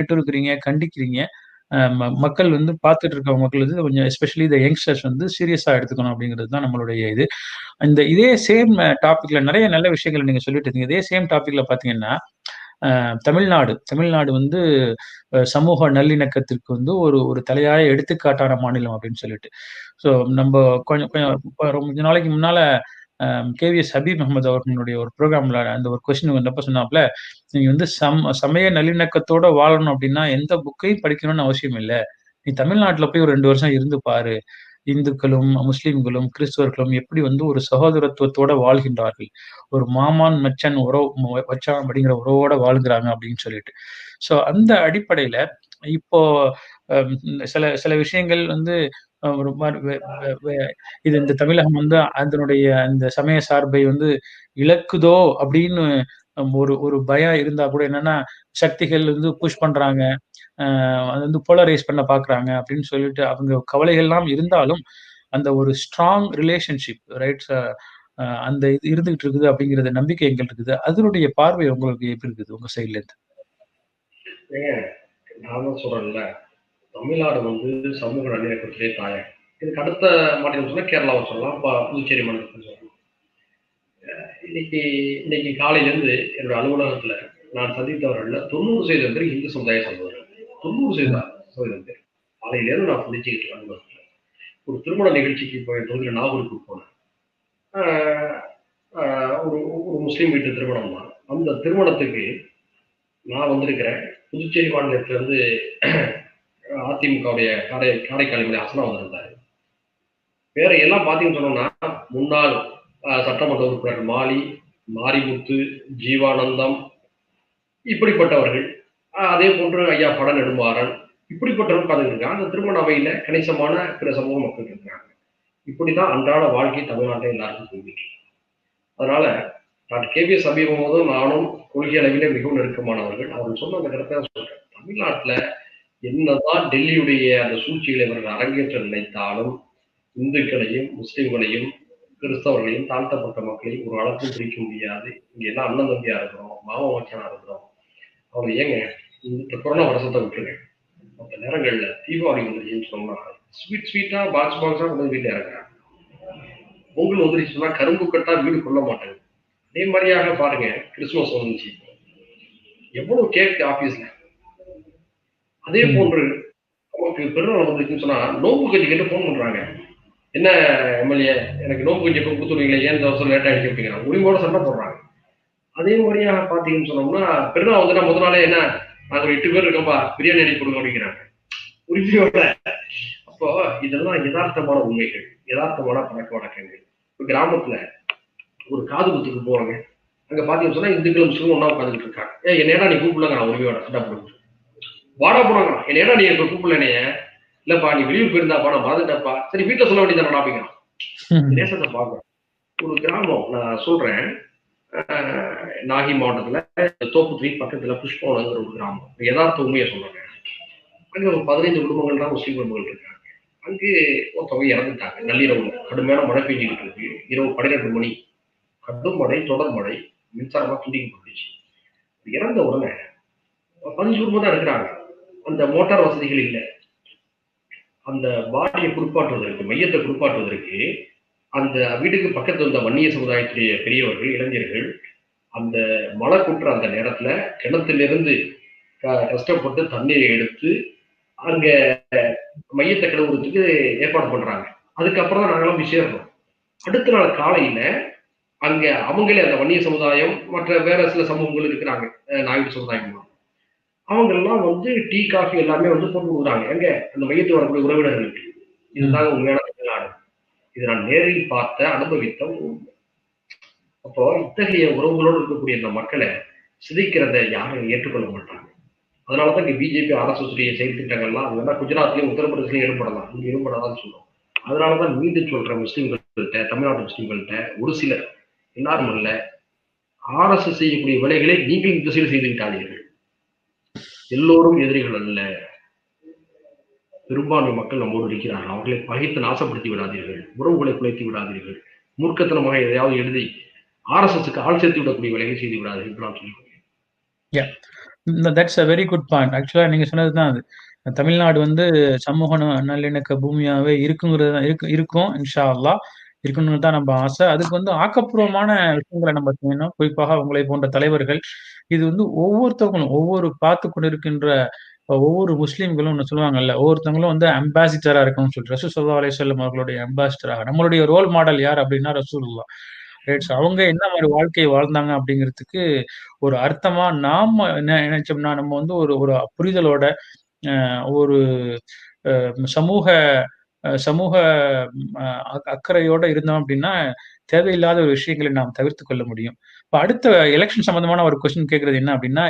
கேட்டு இருக்கிறீங்க கண்டிக்கிறீங்க ம- மக்கள் வந்து பார்த்துட்டு இருக்க மக்கள் வந்து கொஞ்சம் எஸ்பெஷலி இந்த யங்ஸ்டர்ஸ் வந்து சீரியஸாக எடுத்துக்கணும் அப்படிங்கிறது தான் நம்மளுடைய இது. இந்த இதே சேம் டாப்பிக்ல நிறைய நல்ல விஷயங்கள் நீங்க சொல்லிட்டு இருந்தீங்க இதே சேம் டாப்பிக்ல பாத்தீங்கன்னா தமிழ்நாடு. தமிழ்நாடு வந்து சமூக நல்லிணக்கத்திற்கு வந்து ஒரு ஒரு தலையாய எடுத்துக்காட்டான மாநிலம் அப்படின்னு சொல்லிட்டு. ஸோ நம்ம கொஞ்சம் கொஞ்சம் ரொம்ப கொஞ்ச நாளைக்கு முன்னால கேவிஎஸ் ஹபீப் அஹமது அவர்களுடைய ஒரு ப்ரோக்ராம்ல அந்த ஒரு கொஸ்டின் வந்தப்ப சொன்னாப்ல நீங்க வந்து சம் சமய நல்லிணக்கத்தோட வாழணும் அப்படின்னா எந்த புக்கையும் படிக்கணும்னு அவசியம் இல்லை. நீ தமிழ்நாட்டுல போய் ஒரு ரெண்டு வருஷம் இருந்து பாரு. இந்துக்களும் முஸ்லிம்களும் கிறிஸ்துவர்களும் எப்படி வந்து ஒரு சகோதரத்துவத்தோட வாழ்கின்றார்கள். ஒரு மாமான் மச்சன் உறவு வச்சான் அப்படிங்கிற உறவோட வாழ்கிறாங்க அப்படின்னு சொல்லிட்டு. ஸோ அந்த அடிப்படையில இப்போ சில சில விஷயங்கள் வந்து ஒரு இது இந்த தமிழகம் வந்து அதனுடைய அந்த சமய சார்பை வந்து இழக்குதோ அப்படின்னு ஒரு ஒரு பயம் இருந்தா கூட என்னன்னா சக்திகள் வந்து புஷ் பண்றாங்க அது வந்து போலரைஸ் பண்ண பாக்குறாங்க அப்படின்னு சொல்லிட்டு அவங்க கவலைகள்லாம் இருந்தாலும் அந்த ஒரு ஸ்ட்ராங் ரிலேஷன்ஷிப் ரைட் அந்த இது இருந்துகிட்டு இருக்குது அப்படிங்கிறது நம்பிக்கை எங்கள் இருக்குது அதனுடைய பார்வை உங்களுக்கு எப்படி இருக்குது உங்க சைட்ல இருந்து? நான் சொல்றேன்ல தமிழ்நாடு வந்து சமூக நல்லிணக்கத்திலே தாயம் இதுக்கு அடுத்த மாநிலம் சொன்னா கேரளாவை சொல்லலாம். புதுச்சேரி மாநிலத்தை சொல்லலாம். இன்னைக்கு இன்னைக்கு காலையிலேருந்து என்னோட அலுவலகத்துல நான் சந்தித்தவர்கள் தொண்ணூறு சதவீதம் பேர் இந்து சமுதாய சகோதரர்கள் தொண்ணூறு சதவீதம் சதவீதம் பேர். காலையிலேருந்து நான் சந்திச்சுக்கிட்டு இருக்கேன் ஒரு திருமண நிகழ்ச்சிக்கு போய் தொகுதியில் நாகூருக்கு போனேன். ஒரு ஒரு முஸ்லீம் வீட்டு திருமணம் தான். அந்த திருமணத்துக்கு நான் வந்திருக்கிறேன். புதுச்சேரி மாநிலத்திலேருந்து அதிமுகவுடைய காடை காரைக்காலிமலை ஹசனா வந்திருந்தாரு வேற எல்லாம் பார்த்தீங்கன்னு சொன்னோம்னா முன்னாள் சட்டமன்ற உறுப்பினர் மாலி மாரிமுத்து ஜீவானந்தம் இப்படிப்பட்டவர்கள் ஆஹ், அதே போன்று ஐயா பட நெடுமாறன் இப்படிப்பட்டவர்கள் பார்த்துருக்காங்க அந்த திருமண அவையில கணிசமான பிற சமூக மக்கள் இருக்காங்க இப்படிதான் அன்றாட வாழ்க்கை தமிழ்நாட்டை எல்லாருக்கும் போய்கிட்டு அதனால டாக்டர் கே. பி சமீபம் போதும் நானும் கொள்கை அளவிலே மிகவும் நெருக்கமானவர்கள். அவர்கள் சொன்ன அந்த கருத்தை சொல்றேன். தமிழ்நாட்டுல என்னதான் டெல்லியுடைய அந்த சூழ்ச்சிகளை இவர்கள் அரங்கேற்ற நினைத்தாலும் இந்துக்களையும் முஸ்லிம்களையும் கிறிஸ்தவர்களையும் தாழ்த்தப்பட்ட மக்களையும் ஒரு அளவுக்கு பிரிக்க முடியாது. இங்க எல்லாம் அண்ணன் தம்பியா இருக்கிறோம் மாமா மச்சனா இருக்கிறோம். அவங்க ஏங்க இந்த கொரோனா வருஷத்தை விட்டுருங்க. மற்ற நேரங்கள்ல தீபாவளி வந்துருச்சுன்னு சொன்னா ஸ்வீட் ஸ்வீட்டா பாக்ஸ் பாக்ஸா கொண்டு வந்து வீட்டுல இறக்குறாங்க பொங்கல் வந்துருச்சுன்னா கரும்பு கட்டா வீடு கொள்ள மாட்டாங்க. அதே மாதிரியாக பாருங்க கிறிஸ்துமஸ் வந்துச்சு எவ்வளவு கேக் ஆபீஸ்ல அதே. போன்று நமக்கு பெருநாள் வந்துருச்சுன்னு சொன்னா நோம்பு கஞ்சி கேட்டு ஃபோன் பண்றாங்க. என்ன எம்எல்ஏ எனக்கு நோம்பு கஞ்சி எப்போ கொடுத்துருவீங்களே? ஏன் இந்த வருஷம் லேட்டா அடிக்க அப்படிங்கிறாங்க உரிமையோட சண்டை போடுறாங்க. அதே மாதிரியாக பாத்தீங்கன்னு சொன்னோம்னா பெருநாள் வந்துட்டா முத நாளே என்ன நாங்க ஒரு எட்டு பேர் இருக்கோம்பா பிரியாணி அடி கொடுங்க அப்படிங்கிறாங்க. உரிமையோட. அப்போ இதெல்லாம் யதார்த்தமான உண்மைகள் யதார்த்தமான பழக்க வழக்கங்கள். இப்போ கிராமத்துல ஒரு காது குத்துக்கு போறாங்க. அங்க பாத்தீங்கன்னு சொன்னா இந்துக்கள் முஸ்லீம் ஒண்ணா உட்காந்துட்டு இருக்காங்க. ஏ என்னடா நீ கூப்பிடலங்க நான் உரிமையோட சண்டை போடுங்க வாடா போனாங்க என்னடா நீ இப்ப கூப்பிடலனே இல்லப்பா நீ வெளியூர் போயிருந்தாப்பா நான் மறந்துட்டப்பா சரி வீட்டுல சொல்ல வேண்டியதானடா அப்படிங்கிறான். தேசத்தை பார்க்கணும். ஒரு கிராமம் நான் சொல்றேன். நாகை மாவட்டத்துல தோப்புத்துறை பக்கத்துல புஷ்பவனங்கிற ஒரு கிராமம். யதார்த்த உண்மையை சொல்றேன். அங்க ஒரு பதினைந்து குடும்பங்கள் தான் முஸ்லீம் குடும்பங்கள் இருக்காங்க. அங்கு ஒருத்தவங்க இறந்துட்டாங்க. நள்ளிரவுல கடுமையான மழை பெஞ்சுக்கிட்டு இருக்கு. இரவு பன்னிரெண்டு மணி. கடும் மழை தொடர் மழை. மின்சாரமா போட்டுச்சு இறந்த உடனே பதினஞ்சு குடும்பம் தான் இருக்கிறாங்க. அந்த மோட்டார் வசதிகள் இல்லை. அந்த பாடியை குறிப்பாற்றுவதற்கு மையத்தை குறிப்பாற்றுவதற்கு அந்த வீட்டுக்கு பக்கத்தில் இருந்த வன்னிய சமுதாயத்துடைய பெரியவர்கள் இளைஞர்கள் அந்த மழை குற்ற அந்த நேரத்துல கிணத்திலிருந்து க- கஷ்டப்பட்டு தண்ணீரை எடுத்து அங்க மையத்தை கழுவுறதுக்கு ஏற்பாடு பண்றாங்க. அதுக்கப்புறம் தான் நாங்களாம் போய் சேர்றோம் அடுத்த நாள் காலையில அங்க அவங்களே அந்த வன்னிய சமுதாயம் மற்ற வேற சில சமூகங்கள் இருக்கிறாங்க அஹ் நாயுடு சமுதாயம் அவங்க எல்லாம் வந்து டீ காஃபி எல்லாமே வந்து போட்டு கொடுக்குறாங்க. எங்க? அந்த மையத்தில் வரக்கூடிய உறவினர்களுக்கு. இதுதான் உண்மையான தமிழ்நாடு. இது நான் நேரில் பார்த்த அனுபவித்த அப்போ இத்தகைய உறவுகளோடு இருக்கக்கூடிய இந்த மக்களை சிதைக்கிறத யாரும் ஏற்றுக்கொள்ள மாட்டாங்க. அதனாலதான் இங்க பிஜேபி அரசுடைய செயல் திட்டங்கள்லாம் அது வேணா குஜராத்லயும் உத்தரப்பிரதேசிலையும் ஈடுபடலாம் இங்க ஈடுபடாதான்னு சொல்லுவோம் அதனாலதான் மீண்டும் சொல்ற முஸ்லீம்கள்கிட்ட தமிழ்நாட்டு முஸ்லீம்கள்கிட்ட ஒரு சிலர் எல்லாரும் அல்ல ஆர்எஸ்எஸ் செய்யக்கூடிய வேலைகளை நீங்கள் இந்த திசையில் செய்து விட்டாதீர்கள் எல்லோரும் எதிரிகள் அல்ல. பெரும்பான்மை மக்கள் நம்மோடு இருக்கிறார்கள். அவர்களை பகைத்து நாசப்படுத்தி விடாதீர்கள். உறவுகளை குலைத்து விடாதீர்கள். மூர்க்கத்தனமாக எதையாவது எழுதி ஆர்எஸ்எஸ்க்கு ஆள் சேர்த்து விடக்கூடிய வேலையை செய்து விடாதீர்கள் என்று நான் சொல்லிக் that's a very good point ஆக்சுவலா நீங்க சொன்னதுதான் அது. தமிழ்நாடு வந்து சமூக நல்லிணக்க பூமியாவே இருக்குங்கிறது தான் இருக்கு இருக்கும் இன்ஷா அல்லாஹ் இருக்கணும்னு தான் நம்ம ஆசை. அதுக்கு வந்து ஆக்கப்பூர்வமான விஷயங்களை நம்ம செய்யணும். குறிப்பாக உங்களை போன்ற தலைவர்கள். இது வந்து ஒவ்வொருத்தவங்களும் ஒவ்வொரு பார்த்து கொண்டிருக்கின்ற ஒவ்வொரு முஸ்லீம்களும் ஒன்று சொல்லுவாங்கல்ல ஒவ்வொருத்தவங்களும் வந்து அம்பாசிடரா இருக்கணும்னு சொல்லிட்டு ரசூ சல்லா அலிஸ்வல்லம் அவர்களுடைய அம்பாசிடராக நம்மளுடைய ரோல் மாடல் யார் அப்படின்னா ரசூல்லா ரைட்ஸ் அவங்க என்ன மாதிரி வாழ்க்கையை வாழ்ந்தாங்க அப்படிங்கிறதுக்கு ஒரு அர்த்தமா நாம என்ன நினைச்சோம்னா நம்ம வந்து ஒரு ஒரு புரிதலோட ஒரு சமூக சமூக அக்கறையோட இருந்தோம் அப்படின்னா தேவையில்லாத ஒரு விஷயங்களை நாம் தவிர்த்து கொள்ள முடியும். இப்போ அடுத்த எலெக்ஷன் சம்பந்தமான ஒரு கொஸ்டின் கேட்கறது என்ன அப்படின்னா